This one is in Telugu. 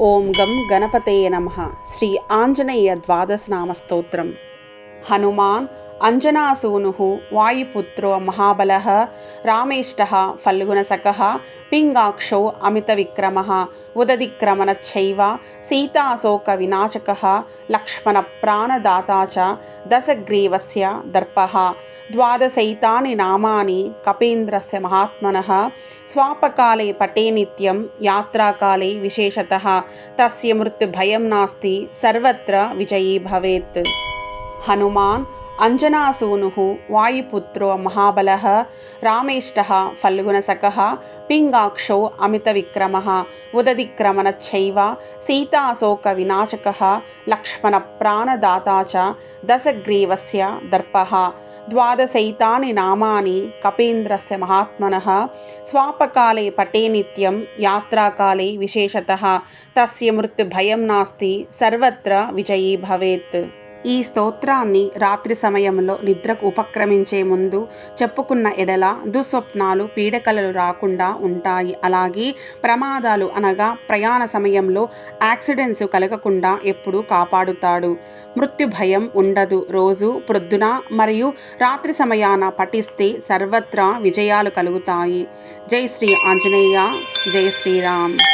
ఓం గం గణపతయ నమ. శ్రీ ఆంజనేయ ద్వాదశనామ స్తోత్రం. హనుమాన్ అంజనాసూను వాయుపుత్రో మహాబల రామేష్ట ఫల్గుణసక పింగాక్షో అమితవిక్రమ ఉదదిక్రమణచ్చైవ సీతాశోక వినాశక లక్ష్మణ ప్రాణదాత చ దశగ్రీవస్య దర్ప ద్వాదశైతాని నామాని కపీంద్రస్య మహాత్మన స్వాపకాలే పటే నిత్యం యాత్రాకాలే విశేషత తస్య మృత్యుభయం నాస్తి సర్వత్ర విజయీ భవేత్. హనుమాన్ అంజనాసూను వాయుపుత్రో మహాబల రామేష్ట ఫల్గుణసక పింగాక్షో అమితవిక్రమ ఉదదిక్రమణచ్చైవ సీతాశోక వినాశక లక్ష్మణ ప్రాణదాత చ దశగ్రీవస్య దర్ప ద్వాదశైతాని నామాని కపీంద్రస్య మహాత్మన స్వాపకాలే పటే నిత్యం యాత్రాకాలే విశేషత తస్య మృత్యుభయం నాస్తి సర్వత్ర విజయీ భవేత్ ఈ స్తోత్రాన్ని రాత్రి సమయంలో నిద్రకు ఉపక్రమించే ముందు చెప్పుకున్న ఎడల దుస్వప్నాలు పీడకలలు రాకుండా ఉంటాయి. అలాగే ప్రమాదాలు అనగా ప్రయాణ సమయంలో యాక్సిడెంట్స్ కలగకుండా ఎప్పుడూ కాపాడుతాడు. మృత్యు భయం ఉండదు. రోజు ప్రొద్దున మరియు రాత్రి సమయాన పఠిస్తే సర్వత్రా విజయాలు కలుగుతాయి. జై శ్రీ ఆంజనేయ జై శ్రీరామ్.